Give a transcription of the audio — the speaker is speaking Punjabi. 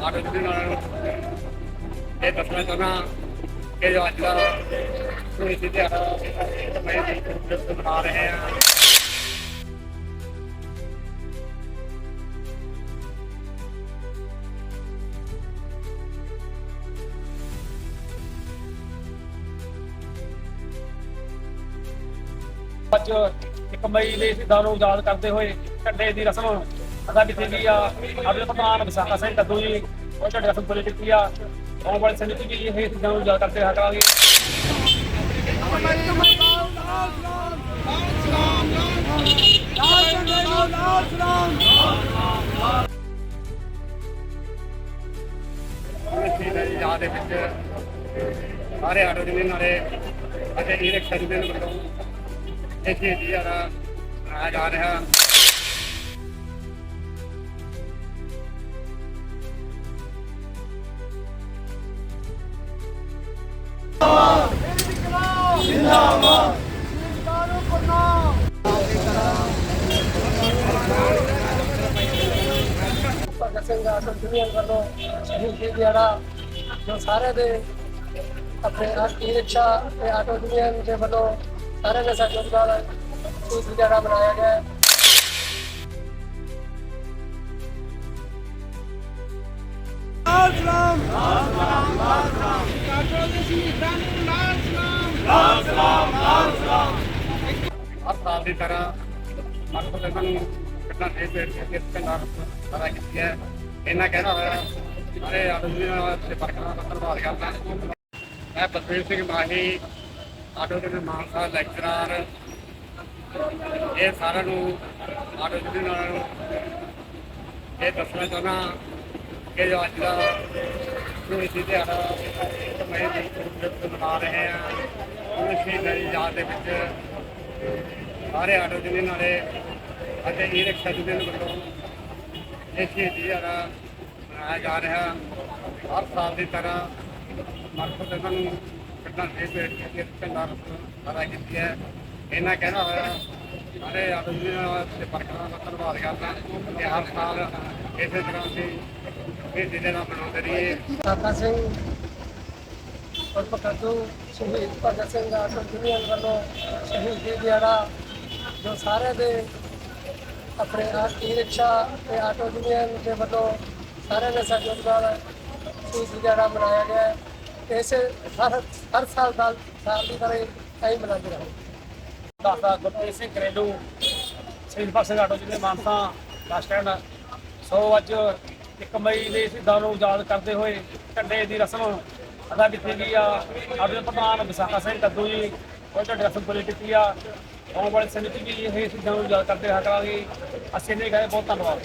ਆਟੋ ਜੀ ਨਾਲ ਇਹ ਦੱਸਣਾ ਚਾਹੁੰਦਾ ਕਿ ਜੋ ਅੱਜ ਦਾ ਸ਼ਹੀਦੀ ਦਿਹਾੜਾ ਮੈਂ ਦੀ ਦਿਵਸ ਮਨਾ ਰਹੇ ਹਾਂ। ਅੱਜ ਇੱਕ ਮਈ ਲਈ ਸ਼ਹੀਦਾਂ ਨੂੰ ਯਾਦ ਕਰਦੇ ਹੋਏ ਝੰਡੇ ਦੀ ਰਸਮ ਅਦਾ ਕੀਤੀ ਗਈ ਆ? ਆਪਣੇ ਪ੍ਰਧਾਨ ਵਿਸਾਖਾ ਸਿੰਘ ਕੱਦੂ ਜੀ, ਉਹ ਝੰਡੇ ਰਸਮ ਪੂਰੀ ਕੀਤੀ ਆ ਆਉਣ ਵਾਲੇ ਸਮੇਂ ਵੀ ਇਹ ਸ਼ਹੀਦਾਂ ਨੂੰ ਯਾਦ ਕਰਦੇ ਹਟਾਂਗੇ ਯਾਦ ਦੇ ਵਿੱਚ ਸਾਰੇ ਆਟੋ ਜੀ ਨਾਲੇ ਅਤੇ ਇਹ ਰਿਕਸ਼ਾ ਜੀ ਦੇ ਵੱਲੋਂ ਇਹ ਸ਼ਹੀਦੀ ਦਿਹਾੜਾ ਮਨਾਇਆ ਜਾ ਰਿਹਾ। ਭਗਤ ਸਿੰਘ ਆਸਨ ਦੁਨੀਆ ਵੱਲੋਂ ਸ਼ਹੀਦੀ ਦਿਹਾੜਾ ਜੋ ਸਾਰੇ ਦੇ ਆਪਣੇ ਈ ਰਿਕਸ਼ਾ ਤੇ ਆਟੋ ਯੂਨੀਅਨ ਦੇ ਵੱਲੋਂ ਸਾਰੇ ਦੇ ਸਹਿਯੋਗ ਨਾਲ ਸ਼ਹੀਦੀ ਦਿਹਾੜਾ ਮਨਾਇਆ ਗਿਆ ਹੈ ਹਰ ਸਾਲ ਦੀ ਤਰ੍ਹਾਂ ਮਕਸਦ ਇਹਨਾਂ ਨੂੰ ਕਿੰਨਾ ਦੇ ਪੇੜ ਕੇ ਇਸ ਪਿੰਡਾਂ ਸਾਰਾ ਕੀਤੀ ਹੈ। ਇਹਨਾਂ ਕਹਿਣਾ ਹੋਇਆ ਸਾਰੇ ਆਟੋ ਜੀ ਦੇ ਦਾ ਧੰਨਵਾਦ ਕਰਦਾ। ਮੈਂ ਬਸਵੀਰ ਸਿੰਘ ਮਾਹੀ, ਆਟੋ ਦੇ ਮਾਨਸਾ ਲੈਕਚਰਰ, ਇਹ ਸਾਰਿਆਂ ਨੂੰ, ਆਟੋ ਜੀ ਨਾਲ ਇਹ ਦੱਸਣਾ ਚਾਹੁੰਦਾ ਕਿ ਅੱਜ ਦਾ ਸ਼ਹੀਦੀ ਦਿਹਾੜਾ ਮੈਂ ਦੀ ਦਿਵਸ ਮਨਾ ਰਹੇ ਆ। ਉਹ ਸ਼ਹੀਦਾਂ ਦੀ ਯਾਦ ਦੇ ਵਿੱਚ, ਸਾਰੇ ਆਟੋ ਯੂਨੀਅਨ ਵਾਲੇ ਅਤੇ ਈ ਰਿਕਸ਼ਾ ਯੂਨੀਅਨ ਵੱਲੋਂ ਇਹ ਸ਼ਹੀਦੀ ਦਿਹਾੜਾ ਮਨਾਇਆ ਜਾ ਰਿਹਾ। ਹਰ ਸਾਲ ਦੀ ਤਰ੍ਹਾਂ ਮਕਸਦ ਇਹਨਾਂ ਨੂੰ ਕਿੰਨਾ ਦੇ ਪੇੜ ਕੇ ਇਸ ਸਾਰਾ ਕੀਤੀ ਹੈ। ਇਹਨਾਂ ਕਹਿਣਾ ਹੋਇਆ, ਸਾਰੇ ਆਟੋ ਯੂਨੀਅਨ ਦੇ ਵਰਕਰਾਂ ਦਾ ਧੰਨਵਾਦ ਕਰਦਾ ਕਿ ਹਰ ਸਾਲ ਇਸੇ ਤਰ੍ਹਾਂ ਅਸੀਂ ਇਹ ਦਿਨ ਮਨਾਉਂਦੇ ਰਹੀਏ। ਸਾਕਾ ਸਿੰਘ ਉਰਫ ਸ਼ਹੀਦ ਭਗਤ ਸਿੰਘ ਆਟੋ ਯੂਨੀਅਨ ਵੱਲੋਂ ਸ਼ਹੀਦੀ ਦਿਹਾੜਾ, ਜੋ ਸਾਰੇ ਦੇ ਆਪਣੇ ਈ ਰਿਕਸ਼ਾ ਤੇ ਆਟੋ ਯੂਨੀਅਨ ਦੇ ਵੱਲੋਂ ਸਾਰੇ ਦੇ ਸਹਿਯੋਗ ਨਾਲ ਸ਼ਹੀਦੀ ਦਿਹਾੜਾ ਮਨਾਇਆ ਗਿਆ ਹੈ। ਇਸ ਹਰ ਹਰ ਸਾਲ ਦਾ, ਸਾਲ ਦੀ ਤਰ੍ਹਾਂ ਐਂ ਮਨਾਉਂਦੇ ਰਹੋ। ਦਾਦਾ ਗੁਰਪ੍ਰੀਤ ਸਿੰਘ ਘਰੇਲੂ ਸ਼ਹੀਦ ਭਗਤ ਸਿੰਘ ਆਟੋ ਜੀ ਮਾਨਸਾ ਬੱਸ ਸਟੈਂਡ ਸੋ ਅੱਜ 1 ਮਈ ਦੇ ਸ਼ਹੀਦਾਂ ਨੂੰ ਯਾਦ ਕਰਦੇ ਹੋਏ ਝੰਡੇ ਦੀ ਰਸਮ ਅਦਾ ਕੀਤੀ ਗਈ ਆ? ਸਾਡੇ ਪ੍ਰਧਾਨ ਵਿਸਾਖਾ ਸਿੰਘ ਕੱਦੂ ਜੀ, ਉਹ ਝੰਡੇ ਰਸਮ ਕੀਤੀ ਆ। ਆਉਣ ਵਾਲੇ ਸਮੇਂ 'ਚ ਵੀ ਇਹ ਚੀਜ਼ਾਂ ਨੂੰ ਯਾਦ ਕਰਦੇ ਹਟਾਂਗੇ ਅਸੀਂ ਨਹੀਂ ਗਏ, ਬਹੁਤ ਧੰਨਵਾਦ।